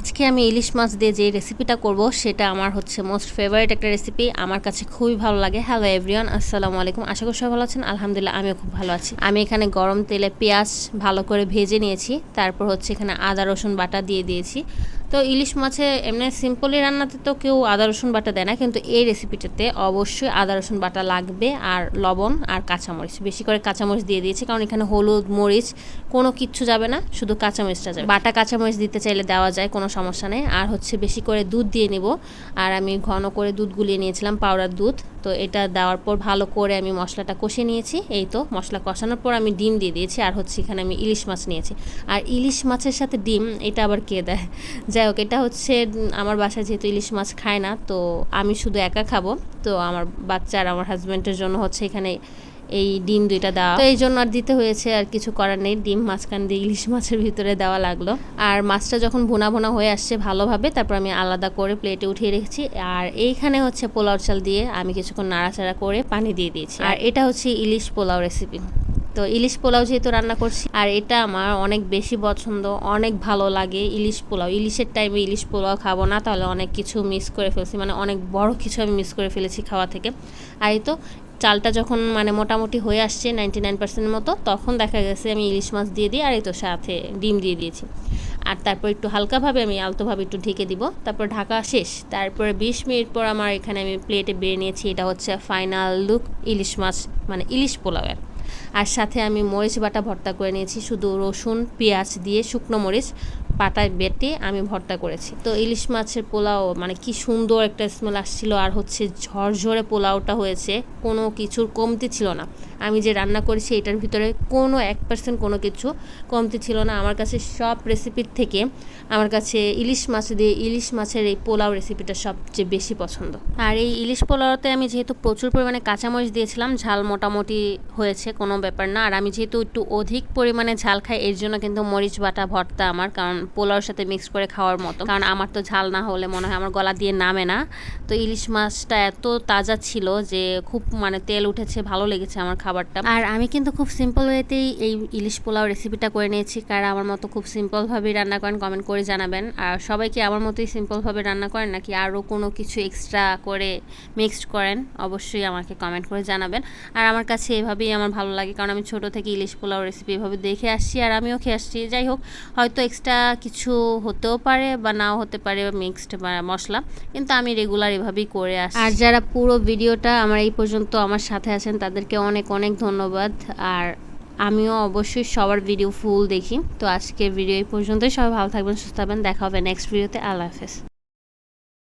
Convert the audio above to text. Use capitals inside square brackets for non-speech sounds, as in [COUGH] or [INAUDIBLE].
আজকে আমি ইলিশ মাছ দিয়ে যে রেসিপিটা করব, সেটা আমার হচ্ছে মোস্ট ফেভারিট একটা রেসিপি আমার কাছে খুবই ভালো লাগে। হ্যালো এভরিওয়ান আসসালামু আলাইকুম। আশা করি সবাই ভালো আছেন। আলহামদুলিল্লাহ, আমিও খুব ভালো আছি। আমি এখানে গরম তেলে পেঁয়াজ ভালো করে ভেজে নিয়েছি। তারপর হচ্ছে এখানে আদা, রসুন বাটা দিয়ে দিয়েছি। তো ইলিশ মাছে এমনি সিম্পলি রান্নাতে তো কেউ আদা, রসুন বাটা দেয় না, কিন্তু এই রেসিপিটাতে অবশ্যই আদা, রসুন বাটা লাগবে আর লবণ আর কাঁচামরিচ। বেশি করে কাঁচামরিচ দিয়ে দিয়েছি, কারণ এখানে হলুদ, মরিচ কোনো কিচ্ছু যাবে না, শুধু কাঁচামরিচটা যাবে। বাটা কাঁচামরিচ দিতে চাইলে দেওয়া যায়, কোনো সমস্যা নেই। আর হচ্ছে বেশি করে দুধ দিয়ে নেব। আর আমি ঘন করে দুধ গুলিয়ে নিয়েছিলাম পাউডার দুধ। তো এটা দেওয়ার পর ভালো করে আমি মশলাটা কষে নিয়েছি। এই তো মশলা কষানোর পর আমি ডিম দিয়ে দিয়েছি আর হচ্ছে এখানে আমি ইলিশ মাছ নিয়েছি। আর ইলিশ মাছের সাথে ডিম, এটা আবার কে দেয়? [LAUGHS] যাই হোক, এটা হচ্ছে, আমার বাসায় যেহেতু ইলিশ মাছ খায় না, তো আমি শুধু একা খাব। তো আমার বাচ্চা আর আমার হাজব্যান্ডের জন্য হচ্ছে এখানে এই ডিম দুইটা দেওয়া তো এই জন্য আর দিতে হয়েছে আর কিছু করার নেই। ডিম মাঝখান দিয়ে ইলিশ মাছের ভিতরে দেওয়া লাগল। আর মাছটা যখন ভুনা ভুনা হয়ে আসছে ভালোভাবে, তারপর আমি আলাদা করে প্লেটে উঠিয়ে রেখেছি। আর এইখানে হচ্ছে পোলাও চাল দিয়ে আমি কিছুক্ষণ নাড়াচাড়া করে পানি দিয়ে দিয়েছি। আর এটা হচ্ছে ইলিশ পোলাও রেসিপি তো ইলিশ পোলাও যেহেতু রান্না করছি, আর এটা আমার অনেক বেশি পছন্দ, অনেক ভালো লাগে ইলিশ পোলাও। ইলিশের টাইমে ইলিশ পোলাও খাব না, তাহলে অনেক কিছু মিস করে ফেলছি। মানে অনেক বড় কিছু আমি মিস করে ফেলেছি খাওয়া থেকে। আর এই তো চালটা যখন মানে মোটামুটি হয়ে আসছে নাইনটি নাইন পার্সেন্টের মতো, তখন দেখা গেছে আমি ইলিশ মাছ দিয়ে দিই আর এই তো সাথে ডিম দিয়ে দিয়েছি। আর তারপর একটু হালকাভাবে আমি আলতোভাবে একটু ঢেকে দিব। তারপর ঢাকা শেষ, তারপরে বিশ মিনিট পর আমার এখানে আমি প্লেটে বেড়ে নিয়েছি, এটা হচ্ছে ফাইনাল লুক ইলিশ মাছ মানে ইলিশ পোলাওয়ের আর সাথে আমি মরিচ বাটা ভর্তা করে নিয়েছি, শুধু রসুন, পেঁয়াজ দিয়ে শুকনো মরিচ পাতায় বেটে আমি ভর্তা করেছি। তো ইলিশ মাছের পোলাও মানে কি সুন্দর একটা স্মেল আসছিল আর হচ্ছে ঝরঝরে পোলাওটা হয়েছে, কোনো কিছুর কমতি ছিল না। আমি যে রান্না করেছি এটার ভিতরে কোনো এক পার্সেন্ট কোনো কিছু কমতি ছিল না। আমার কাছে সব রেসিপির থেকে আমার কাছে ইলিশ মাছ দিয়ে ইলিশ মাছের এই পোলাও রেসিপিটা সবচেয়ে বেশি পছন্দ। আর এই ইলিশ পোলাওতে আমি যেহেতু প্রচুর পরিমাণে কাঁচামরিচ দিয়েছিলাম, ঝাল মোটামুটি হয়েছে, কোনো ব্যাপার না। আর আমি যেহেতু একটু অধিক পরিমাণে ঝাল খাই, এর জন্য কিন্তু মরিচ বাটা ভর্তা আমার, কারণ পোলাওর সাথে মিক্স করে খাওয়ার মতো। কারণ আমার তো ঝাল না হলে মনে হয় আমার গলা দিয়ে নামে না। তো ইলিশ মাছটা এত তাজা ছিল যে খুব মানে তেল উঠেছে, ভালো লেগেছে আমার খাবারটা। আর আমি কিন্তু খুব সিম্পল ওয়েতেই এই ইলিশ পোলাও রেসিপিটা করে নিয়েছি। কারণ আমার মতো খুব সিম্পলভাবেই রান্না করেন কমেন্ট করে জানাবেন। আর সবাই কি আমার মতোই সিম্পলভাবে রান্না করেন, নাকি আরও কোনো কিছু এক্সট্রা করে মিক্সড করেন? অবশ্যই আমাকে কমেন্ট করে জানাবেন। আর আমার কাছে এভাবেই আমার ভালো লাগে, কারণ আমি ছোট থেকে ইলিশ পোলাও রেসিপি এভাবে দেখে আসছি, আর আমিও খেয়ে আসছি। যাই হোক, হয়তো এক্সট্রা কিছু হতেও পারে বা নাও হতে পারে মিক্সড মশলা, কিন্তু আমি রেগুলার এভাবেই করে আসি আর যারা পুরো ভিডিওটা আমার এই পর্যন্ত আমার সাথে আছেন, তাদেরকে অনেক অনেক ধন্যবাদ। আর আমিও অবশ্যই সবার ভিডিও ফুল দেখি। তো আজকে ভিডিও এই পর্যন্তই। সবাই ভালো থাকবেন, সুস্থ থাকবেন। দেখা হবে নেক্সট ভিডিওতে আল্লাহ হাফেজ।